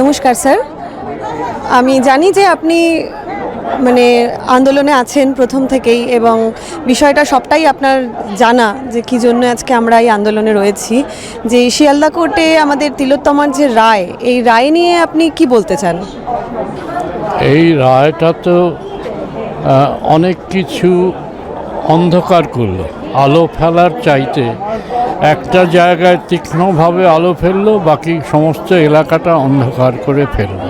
নমস্কার, স্যার। আমি জানি যে আপনি মানে আন্দোলনে আছেন প্রথম থেকেই এবং বিষয়টা সবটাই আপনার জানা যে কী জন্য আজকে আমরা এই আন্দোলনে রয়েছি। যে শিয়ালদা কোর্টে আমাদের তিলোত্তমার যে রায়, এই রায় নিয়ে আপনি কি বলতে চান? এই রায়টা তো অনেক কিছু অন্ধকার করল। আলো ফেলার চাইতে একটা জায়গায় তীক্ষ্ণভাবে আলো ফেলল, বাকি সমস্ত এলাকাটা অন্ধকার করে ফেলল।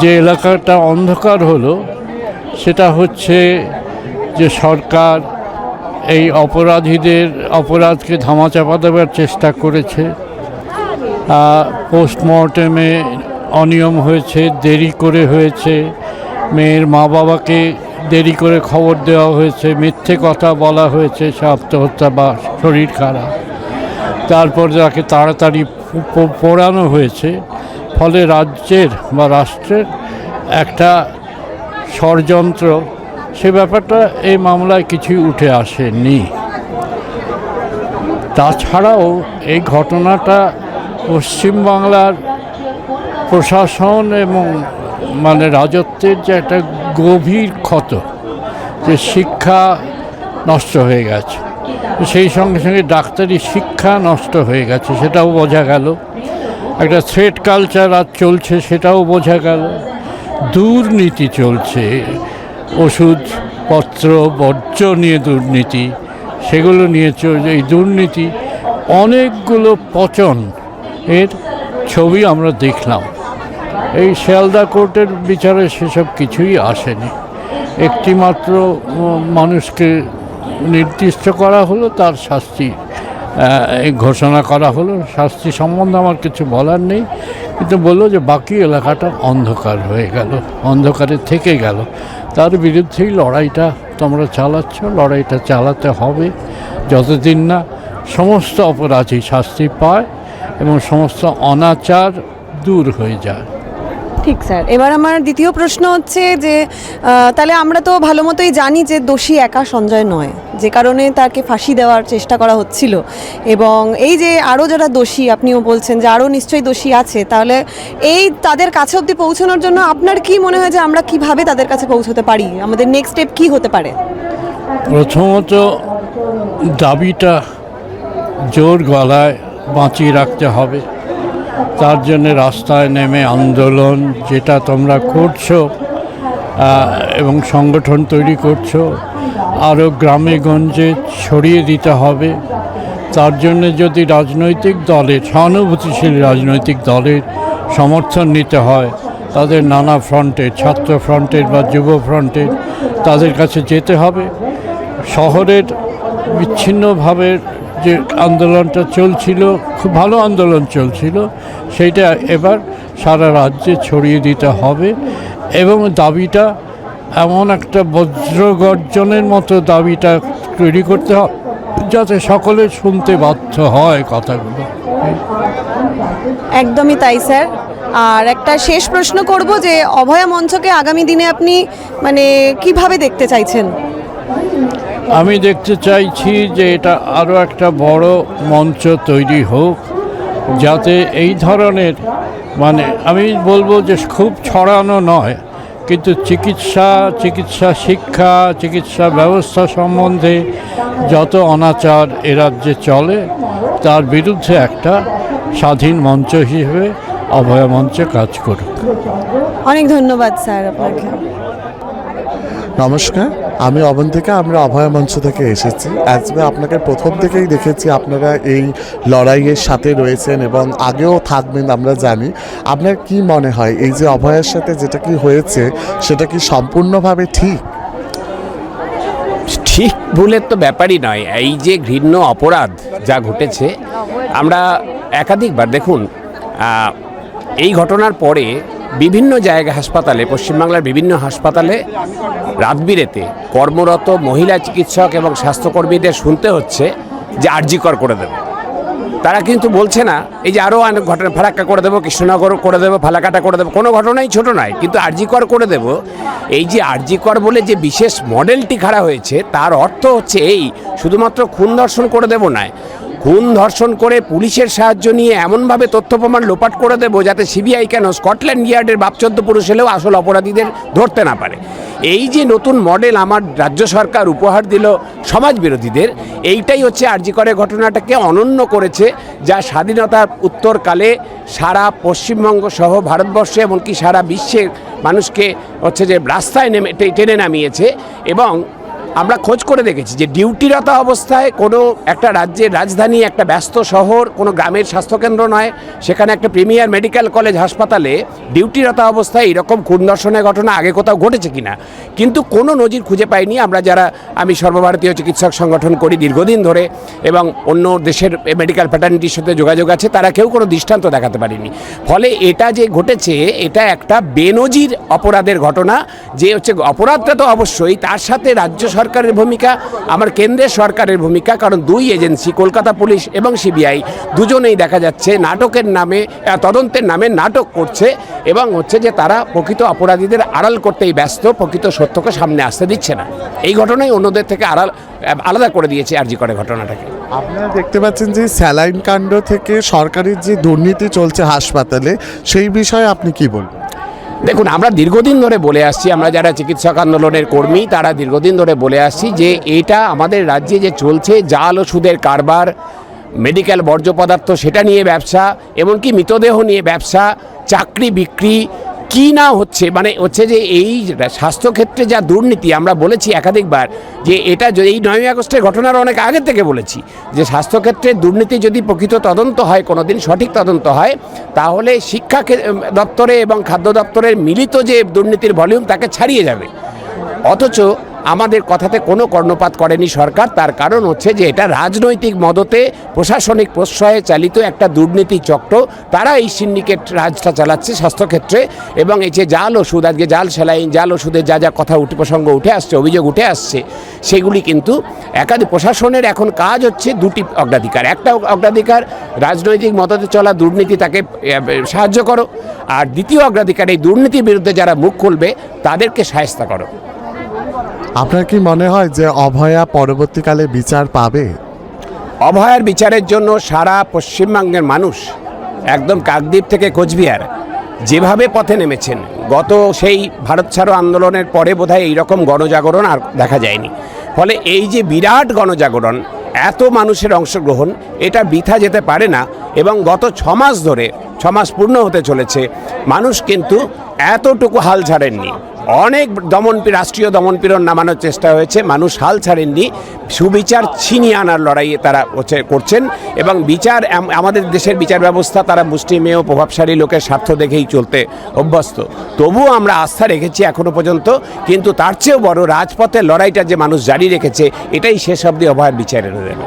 যে এলাকাটা অন্ধকার হলো, সেটা হচ্ছে যে সরকার এই অপরাধীদের, অপরাধকে ধামাচাপা দেওয়ার চেষ্টা করেছে। পোস্টমর্টেমে অনিয়ম হয়েছে, দেরি করে হয়েছে। মেয়ের মা বাবাকে দেরি করে খবর দেওয়া হয়েছে, মিথ্যে কথা বলা হয়েছে, সে আত্মহত্যা বা শরীর খারাপ। তারপর যাকে তাড়াতাড়ি পোড়ানো হয়েছে, ফলে রাজ্যের বা রাষ্ট্রের একটা ষড়যন্ত্র, সে ব্যাপারটা এই মামলায় কিছুই উঠে আসেনি। তাছাড়াও এই ঘটনাটা পশ্চিমবাংলার প্রশাসন এবং মানে রাজত্বের যে একটা গভীর ক্ষত যে শিক্ষা নষ্ট হয়ে গেছে। সেই সঙ্গে সঙ্গে ডাক্তারি শিক্ষা নষ্ট হয়ে গেছে, সেটাও বোঝা গেল। একটা থ্রেড কালচার আজ চলছে, সেটাও বোঝা গেল। দুর্নীতি চলছে ওষুধপত্র বর্জ্য নিয়ে দুর্নীতি, সেগুলো নিয়ে চলছে। এই দুর্নীতি অনেকগুলো পচন এর ছবি আমরা দেখলাম। এই শিয়ালদা কোর্টের বিচারে সেসব কিছুই আসেনি। একটি মাত্র মানুষকে নির্দিষ্ট করা হলো, তার শাস্তি ঘোষণা করা হলো। শাস্তি সম্বন্ধে আমার কিছু বলার নেই। কিন্তু বলল যে বাকি এলাকাটা অন্ধকার হয়ে গেল, অন্ধকারে থেকে গেল। তার বিরুদ্ধেই লড়াইটা তোমরা চালাচ্ছ, লড়াইটা চালাতে হবে। যতদিন না সমস্ত অপরাধী শাস্তি পায় এবং সমস্ত অনাচার দূর হয়ে যায়। ঠিক স্যার। এবার আমার দ্বিতীয় প্রশ্ন হচ্ছে যে তাহলে আমরা তো ভালো মতোই জানি যে দোষী একা সঞ্জয় নয়, যে কারণে তাকে ফাঁসি দেওয়ার চেষ্টা করা হচ্ছিল। এবং এই যে আরও যারা দোষী, আপনিও বলছেন যে আরও নিশ্চয়ই দোষী আছে, তাহলে এই তাদের কাছে অবধি পৌঁছানোর জন্য আপনার কি মনে হয় যে আমরা কীভাবে তাদের কাছে পৌঁছতে পারি? আমাদের নেক্সট স্টেপ কি হতে পারে? প্রথমত দাবিটা জোর গলায় বাঁচিয়ে রাখতে হবে। তার জন্য রাস্তায় নেমে আন্দোলন যেটা তোমরা করছ এবং সংগঠন তৈরি করছ আরও গ্রামে গঞ্জে ছড়িয়ে দিতে হবে। তার জন্য যদি রাজনৈতিক দলের, সহানুভূতিশীল রাজনৈতিক দলের সমর্থন নিতে হয়, তাদের নানা ফ্রন্টের ছাত্র ফ্রন্টের বা যুব ফ্রন্টের তাদের কাছে যেতে হবে। শহরের বিচ্ছিন্নভাবে যে আন্দোলনটা চলছিল, খুব ভালো আন্দোলন চলছিল, সেইটা এবার সারা রাজ্যে ছড়িয়ে দিতে হবে এবং দাবিটা এমন একটা বজ্রগর্জনের মতো দাবিটা তৈরি করতে হবে যাতে সকলে শুনতে বাধ্য হয় কথাগুলো। একদমই তাই, স্যার। আর একটা শেষ প্রশ্ন করব যে, অভয়া মঞ্চকে আগামী দিনে আপনি মানে কীভাবে দেখতে চাইছেন? আমি দেখতে চাইছি যে এটা আরও একটা বড় মঞ্চ তৈরি হোক, যাতে এই ধরনের মানে আমি বলব যে খুব ছড়ানো নয়, কিন্তু চিকিৎসা চিকিৎসা শিক্ষা, চিকিৎসা ব্যবস্থা সম্বন্ধে যত অনাচার এ রাজ্যে চলে, তার বিরুদ্ধে একটা স্বাধীন মঞ্চ হিসেবে অভয় মঞ্চে কাজ করুক। অনেক ধন্যবাদ স্যার আপনাকে। নমস্কার, আমি অবন্তিকা, আমরা অভয় মঞ্চ থেকে এসেছি। আজকে আপনাকে প্রথম থেকেই দেখেছি আপনারা এই লড়াইয়ের সাথে রয়েছেন এবং আগেও থাকবেন, আমরা জানি। আপনার কি মনে হয়, এই যে অভয়ের সাথে যেটা কি হয়েছে, সেটা কি সম্পূর্ণভাবে ঠিক? ঠিক ভুলের তো ব্যাপারই নয়, এই যে ঘৃণ্য অপরাধ যা ঘটেছে, আমরা একাধিকবার দেখুন এই ঘটনার পরে বিভিন্ন জায়গা হাসপাতালে, পশ্চিমবাংলার বিভিন্ন হাসপাতালে রাতবিরেতে কর্মরত মহিলা চিকিৎসক এবং স্বাস্থ্যকর্মীদের শুনতে হচ্ছে যে আর্জিকর করে দেবে। তারা কিন্তু বলছে না, এই যে আরও অনেক ঘটনা, ফারাক্কা করে দেবো, কৃষ্ণনগর করে দেবো, ফালাকাটা করে দেবো। কোনো ঘটনাই ছোট নয়, কিন্তু আরজিকর করে দেব। এই যে আরজিকর বলে যে বিশেষ মডেলটি খাড়া হয়েছে, তার অর্থ হচ্ছে এই, শুধুমাত্র খুন দর্শন করে দেবো নয় খুন ধর্ষণ করে পুলিশের সাহায্য নিয়ে এমনভাবে তথ্য প্রমাণ লোপাট করে দেবো যাতে সিবিআই কেন স্কটল্যান্ড ইয়ার্ডের বাপচোদ্দ পুরুষ হলেও আসল অপরাধীদের ধরতে না পারে। এই যে নতুন মডেল আমার রাজ্য সরকার উপহার দিল সমাজ বিরোধীদের, এইটাই হচ্ছে আরজি করে ঘটনাটাকে অনন্য করেছে, যা স্বাধীনতার উত্তরকালে সারা পশ্চিমবঙ্গ সহ ভারতবর্ষে এমনকি সারা বিশ্বের মানুষকে হচ্ছে যে রাস্তায় নেমে টেনে নামিয়েছে এবং আমরা খোঁজ করে দেখেছি যে ডিউটিরত অবস্থায় কোনো একটা রাজ্যের রাজধানী, একটা ব্যস্ত শহর, কোনো গ্রামের স্বাস্থ্যকেন্দ্র নয়। সেখানে একটা প্রিমিয়ার মেডিকেল কলেজ হাসপাতালে ডিউটিরত অবস্থায় এরকম খুন ধর্ষণের ঘটনা আগে কোথাও ঘটেছে কিনা? কিন্তু কোনো নজির খুঁজে পাইনি আমরা যারা আমি সর্বভারতীয় চিকিৎসক সংগঠন করি দীর্ঘদিন ধরে এবং অন্য দেশের মেডিকেল ফ্যাটার্নিটির সাথে যোগাযোগ আছে, তারা কেউ কোনো দৃষ্টান্ত দেখাতে পারেনি। ফলে এটা যে ঘটেছে, এটা একটা বেনজির অপরাধের ঘটনা। যে হচ্ছে অপরাধটা তো অবশ্যই, তার সাথে রাজ্য সরকারের ভূমিকা, আমার কেন্দ্রের সরকারের ভূমিকা, কারণ দুই এজেন্সি, কলকাতা পুলিশ এবং সিবিআই, দুজনেই দেখা যাচ্ছে নাটকের নামে তদন্তের নামে নাটক করছে এবং হচ্ছে যে তারা প্রকৃত অপরাধীদের আড়াল করতেই ব্যস্ত, প্রকৃত সত্যকে সামনে আসতে দিচ্ছে না। এই ঘটনাই অন্যদের থেকে আড়াল আলাদা করে দিয়েছে আরজি করে ঘটনাটাকে। আপনারা দেখতে পাচ্ছেন যে স্যালাইন কাণ্ড থেকে সরকারের যে দুর্নীতি চলছে হাসপাতালে, সেই বিষয়ে আপনি কি বলবেন? দেখুন, আমরা দীর্ঘদিন ধরে বলে আসছি, আমরা যারা চিকিৎসক আন্দোলনের কর্মী, তারা দীর্ঘদিন ধরে বলে আসছি যে এটা আমাদের রাজ্যে যে চলছে, জাল ওষুধের কারবার মেডিকেল বর্জ্য পদার্থ, সেটা নিয়ে ব্যবসা, এমনকি মৃতদেহ নিয়ে ব্যবসা, চাকরি বিক্রি কি না হচ্ছে? মানে হচ্ছে যে এই স্বাস্থ্যক্ষেত্রে যা দুর্নীতি, আমরা বলেছি একাধিকবার যে এটা এই নয়ই আগস্টের ঘটনার অনেক আগে থেকে বলেছি যে স্বাস্থ্যক্ষেত্রে দুর্নীতি যদি প্রকৃত তদন্ত হয় কোনো দিন সঠিক তদন্ত হয়, তাহলে শিক্ষা দপ্তরে এবং খাদ্য দপ্তরের মিলিত যে দুর্নীতির ভলিউম, তাকে ছাড়িয়ে যাবে। অথচ আমাদের কথাতে কোনো কর্ণপাত করেনি সরকার, তার কারণ হচ্ছে যে এটা রাজনৈতিক মদতে প্রশাসনিক প্রশ্রয়ে চালিত একটা দুর্নীতি চক্র। তারা এই সিন্ডিকেট রাজটা চালাচ্ছে স্বাস্থ্যক্ষেত্রে এবং এই যে জাল ওষুধ, আজকে জাল সেলাইন জাল ওষুধের যা যা কথা উঠে প্রসঙ্গ উঠে আসছে, অভিযোগ উঠে আসছে, সেগুলি কিন্তু একাধিক প্রশাসনের এখন কাজ হচ্ছে দুটি অগ্রাধিকার। একটা অগ্রাধিকার, রাজনৈতিক মদতে চলা দুর্নীতি তাকে সাহায্য করো। আর দ্বিতীয় অগ্রাধিকার, এই দুর্নীতির বিরুদ্ধে যারা মুখ খুলবে, তাদেরকে সায়স্তা করো। আপনার কি মনে হয় যে অভয়া পরবর্তীকালে বিচার পাবে? অভয়ার বিচারের জন্য সারা পশ্চিমবঙ্গের মানুষ একদম কাকদ্বীপ থেকে কোচবিহার যেভাবে পথে নেমেছেন, গত সেই ভারত ছাড়ো আন্দোলনের পরে বোধহয় এইরকম গণজাগরণ আর দেখা যায়নি। ফলে এই যে বিরাট গণজাগরণ, এত মানুষের অংশগ্রহণ, এটা বৃথা যেতে পারে না এবং গত ছমাস ধরে, ছমাস পূর্ণ হতে চলেছে, মানুষ কিন্তু এতটুকু হাল ছাড়েননি। অনেক দমন রাষ্ট্রীয় দমনপীড়ন নামানোর চেষ্টা হয়েছে। মানুষ হাল ছাড়েননি। সুবিচার ছিনিয়ে আনার লড়াইয়ে তারা হচ্ছে করছেন এবং বিচার আমাদের দেশের বিচার ব্যবস্থা তারা মুষ্টিমেয় প্রভাবশালী লোকের স্বার্থ দেখেই চলতে অভ্যস্ত। তবুও আমরা আস্থা রেখেছি এখনও পর্যন্ত কিন্তু তার চেয়েও বড় রাজপথের লড়াইটা যে মানুষ জারি রেখেছে এটাই শেষ অবধি অভয়ের বিচারের দেবে।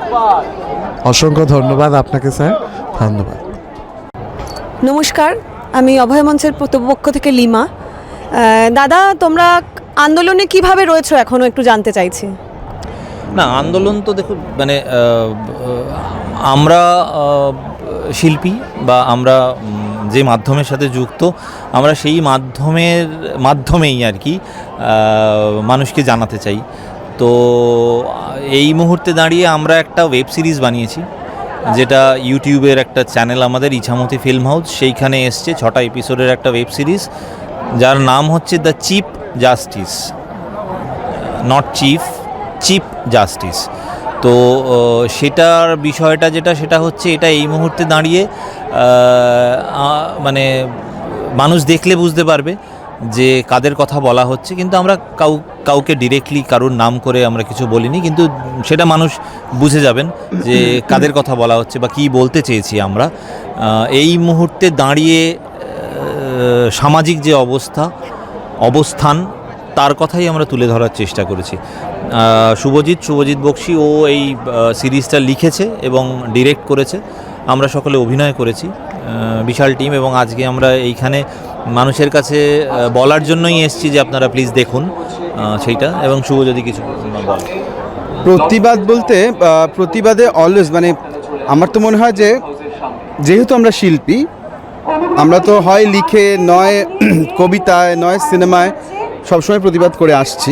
অসংখ্য ধন্যবাদ আপনাকে স্যার। ধন্যবাদ। নমস্কার আমি অভয় মঞ্চের পক্ষ থেকে লিমা। দাদা, তোমরা আন্দোলনে কীভাবে রয়েছো এখনও একটু জানতে চাইছি। না, আন্দোলন তো দেখুন মানে আমরা শিল্পী বা আমরা যে মাধ্যমের সাথে যুক্ত, আমরা সেই মাধ্যমের, মাধ্যমেই আর কি মানুষকে জানাতে চাই। তো, এই মুহূর্তে দাঁড়িয়ে আমরা একটা ওয়েব সিরিজ বানিয়েছি, যেটা ইউটিউবের একটা চ্যানেল আমাদের, ইছামতি ফিল্ম হাউস, সেইখানে এসছে, ছটা এপিসোডের একটা ওয়েব সিরিজ। যার নাম হচ্ছে the cheap justice not chief cheap justice তো সেটার বিষয়টা যেটা, সেটা হচ্ছে এটা এই মুহূর্তে দাঁড়িয়ে মানে মানুষ দেখলে বুঝতে পারবে যে কাদের কথা বলা হচ্ছে। কিন্তু আমরা কাউ, কাউকে ডিরেক্টলি কারোর নাম করে আমরা কিছু বলিনি, কিন্তু সেটা মানুষ বুঝে যাবেন যে কাদের কথা বলা হচ্ছে বা কী বলতে চেয়েছি আমরা। এই মুহূর্তে দাঁড়িয়ে সামাজিক যে অবস্থা, অবস্থান, তার কথাই আমরা তুলে ধরার চেষ্টা করেছি। শুভজিৎ শুভজিৎ বক্সি, ও এই সিরিজটা লিখেছে এবং ডিরেক্ট করেছে। আমরা সকলে অভিনয় করেছি বিশাল টিম এবং আজকে আমরা এইখানে মানুষের কাছে বলার জন্যই এসেছি যে আপনারা প্লিজ দেখুন সেইটা। এবং শুভ যদি কিছু প্রতিবাদ বলতে প্রতিবাদে অলওয়েজ মানে আমার তো মনে হয় যে, যেহেতু আমরা শিল্পী আমরা তো হয় লিখে, নয় কবিতায়, নয় সিনেমায় সবসময় প্রতিবাদ করে আসছি।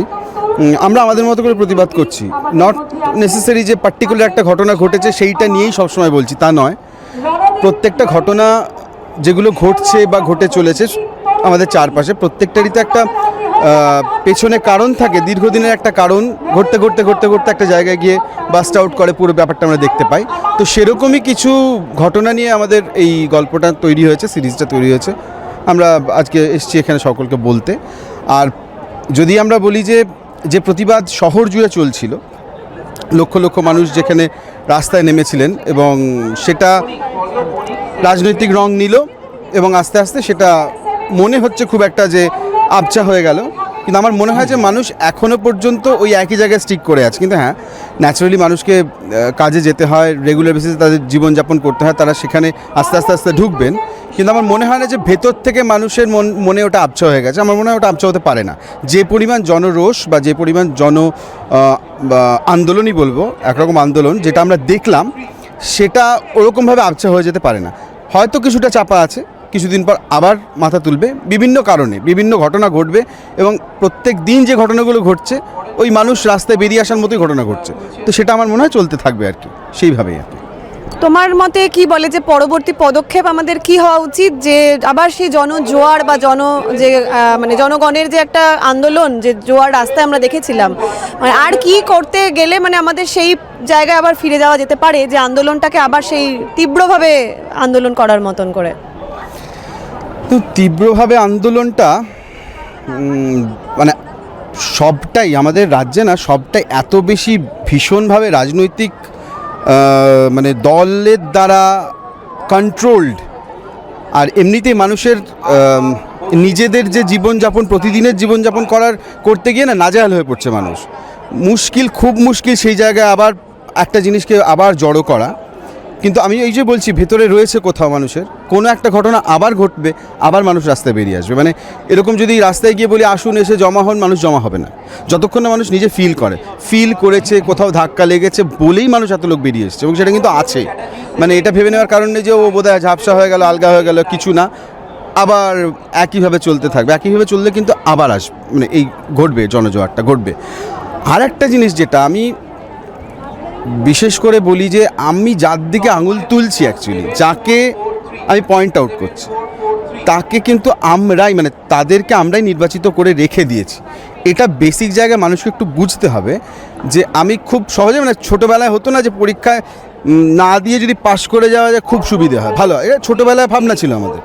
আমরা আমাদের মতো করে প্রতিবাদ করছি। নট নেসেসারি যে পার্টিকুলার একটা ঘটনা ঘটেছে, সেইটা নিয়েই সবসময় বলছি, তা নয়। প্রত্যেকটা ঘটনা যেগুলো ঘটছে বা ঘটে চলেছে, আমাদের চারপাশে প্রত্যেকটারই তো একটা পেছনে কারণ থাকে, দীর্ঘদিনের একটা কারণ, ঘুরতে ঘুরতে ঘুরতে ঘুরতে একটা জায়গায় গিয়ে বাস্ট আউট করে, পুরো ব্যাপারটা আমরা দেখতে পাই। তো সেরকমই কিছু ঘটনা নিয়ে আমাদের এই গল্পটা তৈরি হয়েছে, সিরিজটা তৈরি হয়েছে। আমরা আজকে এসেছি এখানে সকলকে বলতে। আর যদি আমরা বলি যে যে প্রতিবাদ শহর জুড়ে চলছিল, লক্ষ লক্ষ মানুষ যেখানে রাস্তায় নেমেছিলেন এবং সেটা রাজনৈতিক রং নিল এবং আস্তে আস্তে সেটা মনে হচ্ছে খুব একটা যে আবচা হয়ে গেল। কিন্তু আমার মনে হয় যে মানুষ এখনও পর্যন্ত ওই একই জায়গায় স্টিক করে আছে। কিন্তু হ্যাঁ ন্যাচারালি মানুষকে কাজে যেতে হয় রেগুলার বেসিসে তাদের জীবনযাপন করতে হয়, তারা সেখানে আস্তে আস্তে আস্তে ঢুকবেন। কিন্তু আমার মনে হয় না যে ভেতর থেকে মানুষের মন, মনে ওটা আবছা হয়ে গেছে। আমার মনে হয় ওটা আবছা হতে পারে না। যে পরিমাণ জনরোষ বা যে পরিমাণ জন আন্দোলনই বলব, একরকম আন্দোলন, যেটা আমরা দেখলাম, সেটা ওরকমভাবে আবছা হয়ে যেতে পারে না। হয়তো কিছুটা চাপা আছে কিছুদিন পর আবার মাথা তুলবে। বিভিন্ন কারণে, বিভিন্ন ঘটনা ঘটবে এবং প্রত্যেক দিন যে ঘটনাগুলো ঘটছে, ওই মানুষ রাস্তায় বেরিয়ে আসার মতোই ঘটনা ঘটছে। তো সেটা আমার মনে হয় চলতে থাকবে আর কি, সেইভাবেই আর কি। তোমার মতে কি বলে যে পরবর্তী পদক্ষেপ আমাদের কি হওয়া উচিত? যে আবার সেই জনজোয়ার বা জন, যে মানে জনগণের যে একটা আন্দোলন, যে জোয়ার রাস্তায় আমরা দেখেছিলাম মানে আর কি করতে গেলে মানে আমাদের সেই জায়গায় আবার ফিরে যাওয়া যেতে পারে? যে আন্দোলনটাকে আবার সেই তীব্রভাবে আন্দোলন করার মতন করে। তো তীব্রভাবে আন্দোলনটা মানে সবটাই আমাদের রাজ্যে না, সবটাই এত বেশি ভীষণভাবে রাজনৈতিক মানে দলের দ্বারা কন্ট্রোলড আর এমনিতেই মানুষের নিজেদের যে জীবনযাপন, প্রতিদিনের জীবনযাপন করার, করতে গিয়ে না নাজেহাল হয়ে পড়ছে মানুষ। মুশকিল, খুব মুশকিল সেই জায়গায় আবার একটা জিনিসকে আবার জড়ো করা। কিন্তু আমি এই যে বলছি, ভেতরে রয়েছে কোথাও মানুষের, কোনো একটা ঘটনা আবার ঘটবে, আবার মানুষ রাস্তায় বেরিয়ে আসবে। মানে এরকম যদি রাস্তায় গিয়ে বলি, আসুন, এসে জমা হন, মানুষ জমা হবে না। যতক্ষণ না মানুষ নিজে ফিল করে। ফিল করেছে, কোথাও ধাক্কা লেগেছে বলেই মানুষ এত লোক বেরিয়ে এসছে এবং সেটা কিন্তু আছে মানে এটা ভেবে নেওয়ার কারণে যে, ও বোধহয় ঝাপসা হয়ে গেল, আলগা হয়ে গেল, কিছু না। আবার একইভাবে চলতে থাকবে। একইভাবে চললে কিন্তু আবার আসবে মানে এই ঘটবে, জনজোয়ারটা ঘটবে। আর একটা জিনিস যেটা আমি বিশেষ করে বলি যে আমি যার দিকে আঙুল তুলছি অ্যাকচুয়ালি যাকে আমি পয়েন্ট আউট করছি, তাকে কিন্তু আমরাই মানে তাদেরকে আমরাই নির্বাচিত করে রেখে দিয়েছি এটা বেসিক জায়গায় মানুষকে একটু বুঝতে হবে যে আমি খুব সহজে মানে ছোটোবেলায় হতো না যে পরীক্ষায় না দিয়ে যদি পাশ করে যাওয়া যায় খুব সুবিধে হয় ভালো। এটা ছোটোবেলায় ভাবনা ছিল আমাদের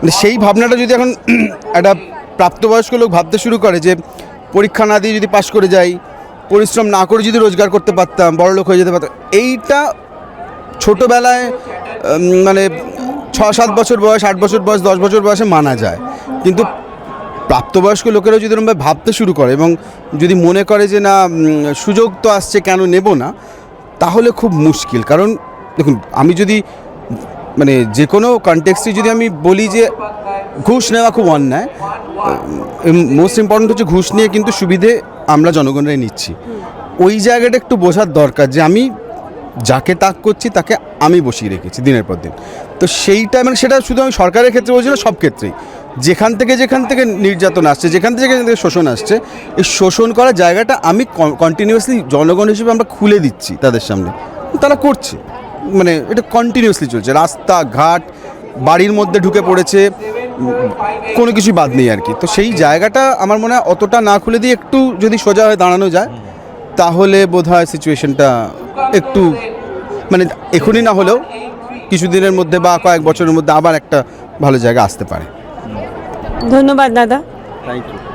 মানে সেই ভাবনাটা যদি এখন একটা প্রাপ্তবয়স্ক লোক ভাবতে শুরু করে যে পরীক্ষা না দিয়ে যদি পাশ করে যাই পরিশ্রম না করে যদি রোজগার করতে পারতাম বড় লোক হয়ে যেতে পারতাম। এইটা ছোটোবেলায় মানে ছ সাত বছর বয়স, আট বছর বয়স, দশ বছর বয়সে মানা যায়। কিন্তু প্রাপ্তবয়স্ক লোকেরাও যদি এরকমভাবে ভাবতে শুরু করে এবং যদি মনে করে যে না সুযোগ তো আসছে, কেন নেব না? তাহলে খুব মুশকিল। কারণ দেখুন, আমি যদি মানে যে কোনো কনটেক্সটে যদি আমি বলি যে ঘুষ নেওয়া খুব অন্যায় মোস্ট ইম্পর্ট্যান্ট হচ্ছে ঘুষ নিয়ে কিন্তু সুবিধে আমরা জনগণরাই নিচ্ছি। ওই জায়গাটা একটু বোঝার দরকার যে আমি যাকে তাক করছি, তাকে আমি বসিয়ে রেখেছি দিনের পর দিন। তো সেইটা মানে সেটা শুধু আমি সরকারের ক্ষেত্রে বলছি না, সব ক্ষেত্রেই। যেখান থেকে যেখান থেকে নির্যাতন আসছে, যেখান থেকে যেখান থেকে শোষণ আসছে, এই শোষণ করার জায়গাটা আমি কন্টিনিউয়াসলি জনগণ হিসেবে আমরা খুলে দিচ্ছি তাদের সামনে। তারা করছে। মানে এটা কন্টিনিউয়াসলি চলছে। রাস্তাঘাট, বাড়ির মধ্যে ঢুকে পড়েছে। কোনো কিছু বাদ নেই আর কি। তো সেই জায়গাটা আমার মনে হয় অতটা না খুলে দিয়ে একটু যদি সোজা হয়ে দাঁড়ানো যায় তাহলে বোধ হয় সিচুয়েশনটা একটু মানে এখনই না হলেও কিছুদিনের মধ্যে বা কয়েক বছরের মধ্যে আবার একটা ভালো জায়গা আসতে পারে। ধন্যবাদ দাদা। Thank you